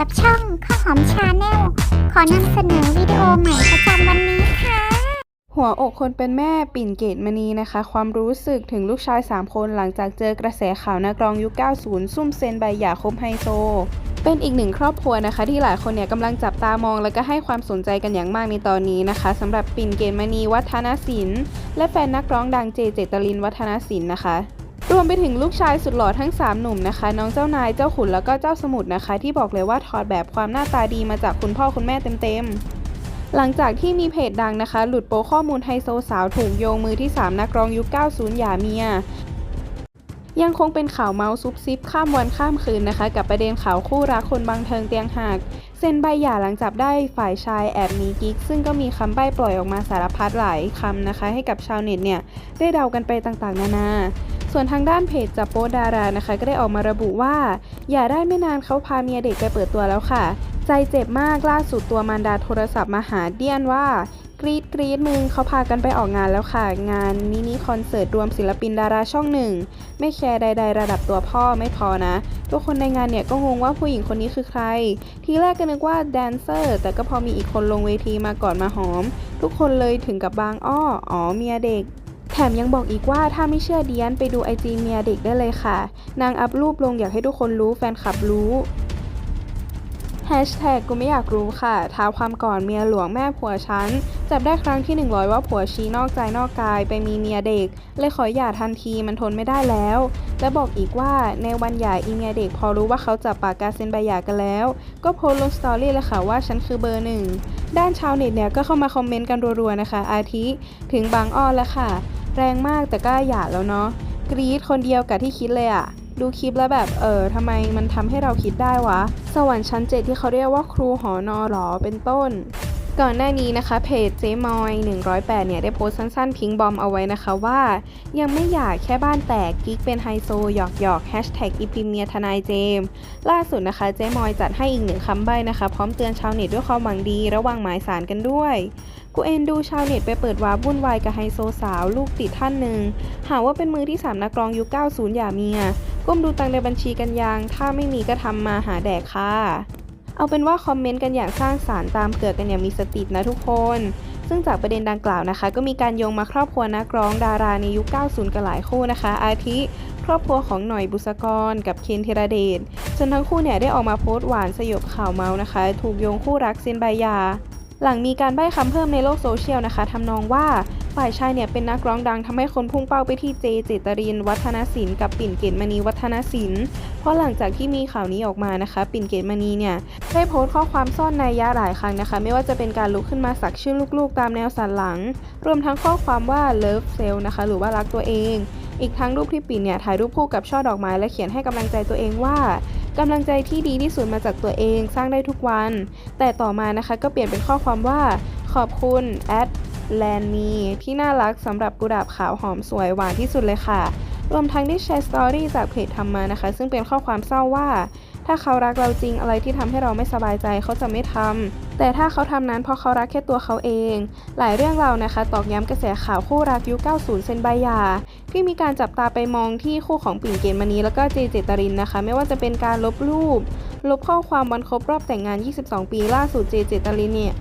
กับช่องข้าวหอมชาแนลขอนำเสนอวิดีโอใหม่ประจำวันนี้ค่ะ หัวอกคนเป็นแม่ปิ่นเกตมณีนะคะ ความรู้สึกถึงลูกชาย 3 คนหลังจากเจอกระแสข่าวนักร้องยุค 90 ซุ่มเซนใบหย่าคบไฮโซ เป็นอีกหนึ่งครอบครัวนะคะ ที่หลายคนเนี่ยกำลังจับตามอง แล้วก็ให้ความสนใจกันอย่างมากในตอนนี้นะคะสำหรับปิ่นเกตมณีวัฒนศิลป์และแฟนนักร้องดังเจเจตลินวัฒนศิลป์นะคะ รวมไปถึงลูกชายสุดหล่อทั้ง 3 หนุ่มนะคะ น้องเจ้านายเจ้าขุนแล้วก็เจ้าสมุทรนะคะ ที่บอกเลยว่าถอดแบบความหน้าตาดีมาจากคุณพ่อคุณแม่เต็มๆ หลังจากที่มีเพจดังนะคะ หลุดโปข้อมูลไฮโซสาวถูกโยงมือที่ 3 นักร้องยุค 90หย่าเมีย ยังคงเป็นข่าวเมาส์ซุบซิบข้ามวันข้ามคืนนะคะ กับประเด็นข่าวคู่รักคนบังเทิงเตียงหักเซ็นใบหย่าหลังจับได้ฝ่ายชายแอบมีกิ๊ก ซึ่งก็มีคำใบ้ปล่อยออกมาสารพัดหลายคำนะคะ ให้กับชาวเน็ตเนี่ยได้เดากันไปต่างๆ นานา ส่วนทางด้านเพจจับโป๊ดารานะคะ ก็ได้ออกมาระบุว่า อย่าได้ไม่นานเขาพาเมียเด็กไปเปิดตัวแล้วค่ะ ใจเจ็บมากล่าสุดตัวมารดาโทรศัพท์มาหาเดียนว่ากรีดกรีดมึงเขาพากันไปออกงานแล้วค่ะ งานมินิคอนเสิร์ตรวมศิลปินดาราช่องหนึ่ง ไม่แคร์ใด ๆ ระดับตัวพ่อไม่พอนะ ทุกคนในงานเนี่ยก็งงว่าผู้หญิงคนนี้คือใคร ทีแรกก็นึกว่าแดนเซอร์ แต่ก็พอมีอีกคนลงเวทีมาก่อนมาหอม ทุกคนเลยถึงกับบางอ้อ อ๋อเมียเด็ก ถมยังบอกอีกว่าถ้าไม่เชื่อเดียนไปดูไอจีเมียเด็กได้เลยค่ะ นางอัพรูปลงอยากให้ทุกคนรู้แฟนคลับรู้แฮชแท็กกูไม่อยากรู้ค่ะท้าความก่อนเมียหลวงแม่ผัวฉัน จับได้ครั้งที่ 100 ว่าผัวชี้นอกใจนอกกายไปมีเมียเด็ก เลยขอหย่าทันทีมันทนไม่ได้แล้ว และบอกอีกว่าในวันหย่าอีเมียเด็กพอรู้ว่าเขาจับปากกาเซ็นใบหย่ากันแล้ว ก็โพสต์ลงสตอรี่เลยค่ะว่าฉันคือเบอร์หนึ่งด้านชาวเน็ตเนี่ยก็เข้ามาคอมเมนต์กันรัวๆนะคะ อาทิถึงบางอ้อแล้วค่ะ แรงมากแต่ก็หย่าแล้วเนาะกรี๊ดคนเดียวกับที่คิดเลยอะดูคลิปแล้วแบบเออทำไมมันทำให้เราคิดได้วะ สวรรค์ชั้นเจ็ดที่เขาเรียกว่าครูหอนอหรอเป็นต้น ก่อนหน้านี้นะคะเพจเจมอย 108 เนี่ย ได้โพสต์สั้นๆทิ้งบอมเอาไว้นะคะว่า ยังไม่อยากแค่บ้านแตกกิ๊กเป็นไฮโซหยอกหยอกแฮชแท็กอีพิเมียทนายเจม ล่าสุดนะคะเจมอยจัดให้อีกหนึ่งคำใบ้นะคะ พร้อมเตือนชาวเน็ตด้วยความหวังดี ระวังหมายสารกันด้วย กูเอ็นดูชาวเน็ตไปเปิดวาร์วุ่นวายกับไฮโซสาว ลูกติดท่านหนึ่ง หาว่าเป็นมือที่ 3 นักร้องยุค 90 อย่าเมีย ก้มดูตังในบัญชีกันยังถ้าไม่มีก็ทำมาหาแดกค่ะ เอาเป็นว่าคอมเมนต์กันอย่างสร้างสารรค์ตามเกลือกันอย่างมีสตินะทุกคน ซึ่งจากประเด็นดังกล่าวนะคะ ก็มีการโยงมาครอบครัวนักร้องดาราในยุค 90 กันหลายคู่นะคะ อาทิ ครอบครัวของหน่อยบุษกร กับเคนธีรเดชจนทั้งคู่เนี่ยได้ออกมาโพสต์หวานสยบข่าวเมาส์นะคะ ถูกโยงคู่รักเซนใบหยา หลังมีการใบ้คำเพิ่มในโลกโซเชียลนะคะทำนองว่าฝ่ายชายเนี่ยเป็นนักร้องดังทำให้คนพุ่งเป้าไปที่เจเจตริน วัฒนศิลป์กับปิ่นเกตมณีวัฒนศิลป์เพราะหลังจากที่มีข่าวนี้ออกมานะคะ ปิ่นเกตมณีเนี่ยได้โพสต์ข้อความซ่อนในยะหลายครั้งนะคะ ไม่ว่าจะเป็นการลุกขึ้นมาสักชื่อลูกๆ ตามแนวสันหลัง รวมทั้งข้อความว่า love self นะคะ หรือว่ารักตัวเอง อีกทั้งรูปที่ปิ่นเนี่ยถ่ายรูปคู่กับช่อดอกไม้และเขียนให้กำลังใจตัวเองว่า กำลังใจที่ดีที่สุดมาจากตัวเองสร้างได้ทุกวัน แต่ต่อมานะคะก็เปลี่ยนเป็นข้อความว่า ขอบคุณแอดแลนมีที่น่ารักสำหรับกุหลาบขาวหอมสวยหวานที่สุดเลยค่ะ รวมทั้งได้แชร์สตอรี่จากเพจทำมานะคะ ซึ่งเป็นข้อความเศร้าว่า ถ้าเขารักเราจริงอะไรที่ทำให้เราไม่สบายใจเขาจะไม่ทำแต่ถ้าเขาทำนั้นเพราะเขารักแค่ตัวเขาเอง หลายเรื่องเรานะคะ ตอกย้ำกระแสข่าวคู่รักยุค 90 เซนใบยา ที่มีการจับตาไปมองที่คู่ของปิ่นเกณฑ์มณีแล้วก็เจเจตรินนะคะ ไม่ว่าจะเป็นการลบรูป ลบข้อความวันครบรอบแต่งงาน 22 ปีล่าสุดเจเจตรินเนี่ย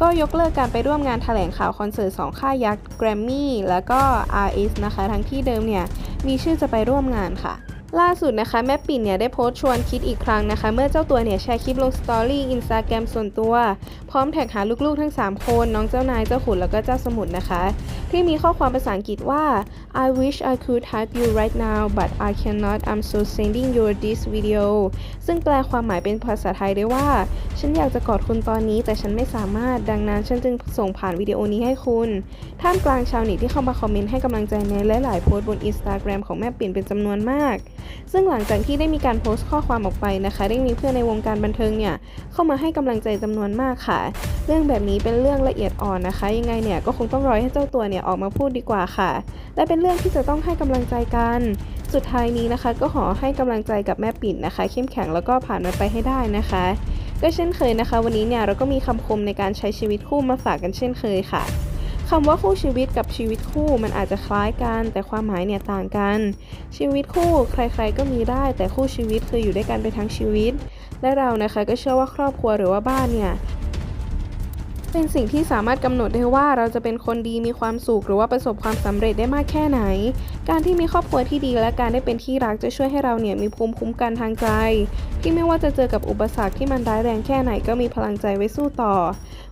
ก็ยกเลิกการไปร่วมงานแถลงข่าวคอนเสิร์ตสองค่ายยักษ์แกรมมี่แล้วก็ RS นะคะ ทั้งที่เดิมเนี่ยมีชื่อจะไปร่วมงานค่ะ ล่าสุดนะคะแม่ปิ่นเนี่ยได้โพสต์ชวนคิดอีกครั้งนะคะ เมื่อเจ้าตัวเนี่ยแชร์คลิปลงสตอรี่อินสตาแกรมส่วนตัว พร้อมแท็กหาลูกๆทั้ง 3 คน น้องเจ้านายเจ้าขุนแล้วก็เจ้าสมุทรนะคะ ที่มีข้อความภาษาอังกฤษว่า I wish I could hug you right now but I cannot I'm so sending you this video ซึ่งแปลความหมายเป็นภาษาไทยได้ว่า ฉันอยากจะกอดคุณตอนนี้ แต่ฉันไม่สามารถดังนั้นฉันจึงส่งผ่านวิดีโอนี้ให้คุณ ท่ามกลางชาวเน็ตที่เข้ามาคอมเมนต์ให้กำลังใจในหลายๆโพสต์บน Instagram ของแม่ปิ่นเป็นจำนวนมาก ซึ่งหลังจากที่ได้มีการโพสต์ข้อความออกไปนะคะ ได้มีเพื่อนในวงการบันเทิงเนี่ยเข้ามาให้กำลังใจจำนวนมากค่ะ เรื่องแบบนี้เป็นเรื่องละเอียดอ่อนนะคะ ยังไงเนี่ยก็คงต้องรอให้เจ้าตัวเนี่ยออกมาพูดดีกว่าค่ะ และเป็นเรื่องที่จะต้องให้กำลังใจกัน สุดท้ายนี้นะคะ ก็ขอให้กำลังใจกับแม่ปิ่นนะคะ เข้มแข็งแล้วก็ผ่านมันไปให้ได้นะคะ ก็เช่นเคยนะคะ วันนี้เนี่ยเราก็มีคำคมในการใช้ชีวิตคู่มาฝากกันเช่นเคยค่ะคำว่าคู่ชีวิตกับชีวิตคู่มันอาจจะคล้ายกัน แต่ความหมายเนี่ยต่างกัน ชีวิตคู่ใครๆก็มีได้ แต่คู่ชีวิตคืออยู่ด้วยกันไปทั้งชีวิต และเรานะคะก็เชื่อว่าครอบครัวหรือว่าบ้านเนี่ย เป็นสิ่งที่สามารถกำหนดได้ว่าเราจะเป็นคนดีมีความสุขหรือว่าประสบความสำเร็จได้มากแค่ไหน การที่มีครอบครัวที่ดีและการได้เป็นที่รักจะช่วยให้เราเนี่ยมีภูมิคุ้มกันทางใจ ที่ไม่ว่าจะเจอกับอุปสรรคที่มันร้ายแรงแค่ไหนก็มีพลังใจไว้สู้ต่อ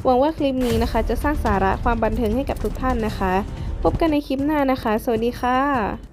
หวังว่าคลิปนี้นะคะ จะสร้างสาระความบันเทิงให้กับทุกท่านนะคะ พบกันในคลิปหน้านะคะ สวัสดีค่ะ